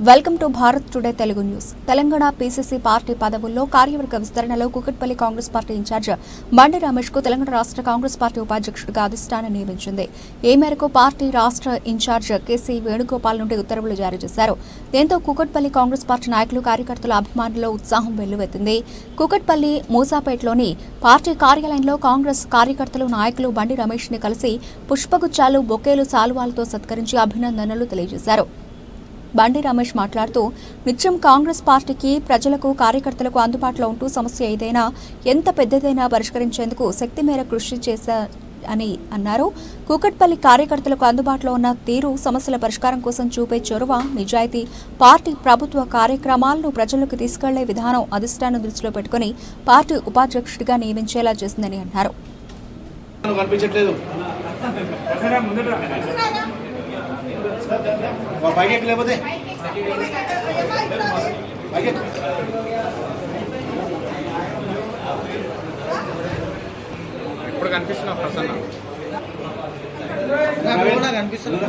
Welcome to Bharat today Telugu news. Telangana PCC party పదవుల్లో కార్యవర్గ విస్తరణలో కుకట్పల్లి కాంగ్రెస్ పార్టీ ఇన్ఛార్జ్ బండి రమేష్కు తెలంగాణ రాష్ట్ర కాంగ్రెస్ పార్టీ ఉపాధ్యక్షుడిగా అధిష్టానం నియమించింది. ఈ మేరకు పార్టీ రాష్ట్ర ఇన్ఛార్జ్ కేసీ వేణుగోపాల్ నుండి ఉత్తర్వులు జారీ చేశారు. దీంతో కుకట్పల్లి కాంగ్రెస్ పార్టీ నాయకులు కార్యకర్తల అభిమానుల్లో ఉత్సాహం వెల్లువెత్తింది. కుకట్పల్లి మూసాపేటలోని పార్టీ కార్యాలయంలో కాంగ్రెస్ కార్యకర్తలు నాయకులు బండి రమేష్ని కలిసి పుష్పగుచ్చాలు బొకేలు సాలువాలతో సత్కరించి అభినందనలు తెలియజేశారు. బండి రమేష్ మాట్లాడుతూ నిత్యం కాంగ్రెస్ పార్టీకి ప్రజలకు కార్యకర్తలకు అందుబాటులో ఉంటూ సమస్య ఏదైనా ఎంత పెద్దదైనా పరిష్కరించేందుకు శక్తి మేర కృషి చేశా అని అన్నారు. కూకట్పల్లి కార్యకర్తలకు అందుబాటులో ఉన్న తీరు సమస్యల పరిష్కారం కోసం చూపే చొరవ నిజాయితీ పార్టీ ప్రభుత్వ కార్యక్రమాలను ప్రజలకు తీసుకెళ్ళే విధానం అధిష్టానం దృష్టిలో పెట్టుకుని పార్టీ ఉపాధ్యక్షుడిగా నియమించేలా చేసిందని అన్నారు. ఎక్కి లేకపోతే? ఎక్కు. ఇప్పుడు కనిపిస్తున్నా ప్రసన్న? కనిపిస్తుందా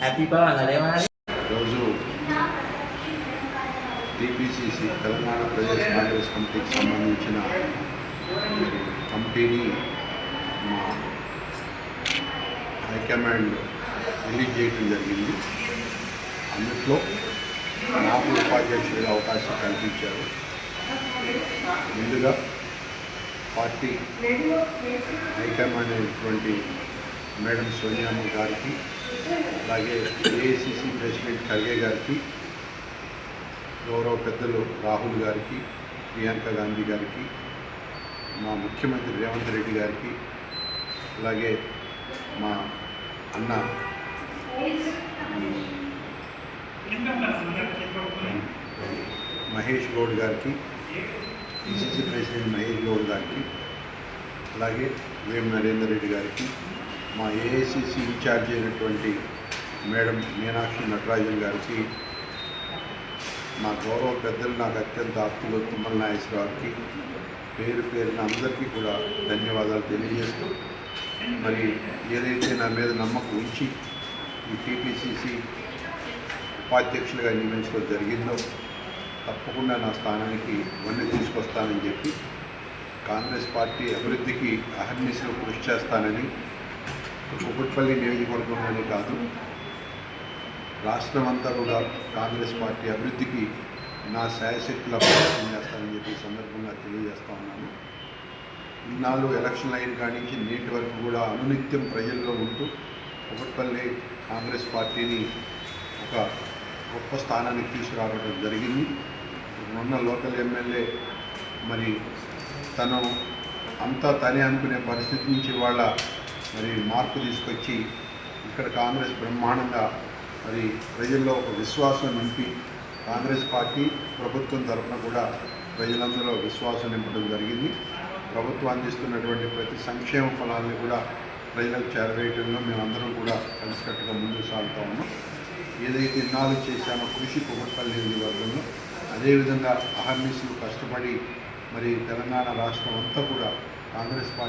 హ్యాపీ పవన్ రోజు టీపీసీసీ తెలంగాణ ప్రదేశ్ కాంగ్రెస్ కమిటీకి సంబంధించిన కమిటీని మా హైకమాండ్ రిలీజ్ చేయడం జరిగింది. అందులో నాకు ఉపాధ్యక్షుడిగా అవకాశం కల్పించారు. ముందుగా పార్టీ హైకమాండ్ అయినటువంటి మేడం సోనియామ్మ గారికి అలాగే ఏఐసిసి ప్రెసిడెంట్ ఖర్గే గారికి గౌరవ పెద్దలు రాహుల్ గారికి ప్రియాంక గాంధీ గారికి మా ముఖ్యమంత్రి రేవంత్ రెడ్డి గారికి అలాగే మా అన్న మహేష్ గౌడ్ గారికి పిసిసి ప్రెసిడెంట్ మహేష్ గౌడ్ గారికి అలాగే వేం నరేందర్ రెడ్డి గారికి మా ఏఐసిసి ఇన్ఛార్జ్ అయినటువంటి మేడం మీనాక్షి నటరాజన్ గారికి మా గౌరవ పెద్దలు నాకు అత్యంత ఆప్తులు తుమ్మల నాగేశ్వరరావుకి పేరు పేరున అందరికీ కూడా ధన్యవాదాలు తెలియజేస్తూ మరి ఏదైతే నా మీద నమ్మకం ఉంచి ఈ టీపీసీసీ ఉపాధ్యక్షులుగా నియమించడం జరిగిందో తప్పకుండా నా స్థానానికి వన్నీ తీసుకొస్తానని చెప్పి కాంగ్రెస్ పార్టీ అభివృద్ధికి అహర్నిశలు కృషి చేస్తానని కుకుట్పల్లి నియోజకవర్గంలోనే కాదు రాష్ట్రం అంతా కూడా కాంగ్రెస్ పార్టీ అభివృద్ధికి నా శాయశక్తుల ప్రయత్నం చేస్తానని చెప్పి సందర్భంగా తెలియజేస్తా ఉన్నాను. ఇన్నాళ్ళు ఎలక్షన్ అయిన కానించి నుంచి నేటి వరకు కూడా అనునిత్యం ప్రజల్లో ఉంటూ కుకట్పల్లి కాంగ్రెస్ పార్టీని ఒక గొప్ప స్థానానికి తీసుకురావడం జరిగింది. మొన్న లోకల్ ఎమ్మెల్యే మరి తను అంతా తనే అనుకునే పరిస్థితి నుంచి వాళ్ళ మరి మార్పు తీసుకొచ్చి ఇక్కడ కాంగ్రెస్ బ్రహ్మాండంగా మరి ప్రజల్లో ఒక విశ్వాసం నింపి కాంగ్రెస్ పార్టీ ప్రభుత్వం తరఫున కూడా ప్రజలందరూ విశ్వాసం నింపడం జరిగింది. ప్రభుత్వం అందిస్తున్నటువంటి ప్రతి సంక్షేమ ఫలాన్ని కూడా ప్రజలకు చేరవేయడంలో మేమందరం కూడా కలిసికట్టుగా ముందుకు సాగుతా ఉన్నాం. ఏదైతే ఇన్నాళ్ళు చేశామో కృషి కుమర్పల్లి నియోజకవర్గంలో అదేవిధంగా అహర్నిశలు కష్టపడి మరి తెలంగాణ రాష్ట్రం అంతా కూడా కాంగ్రెస్ పార్టీ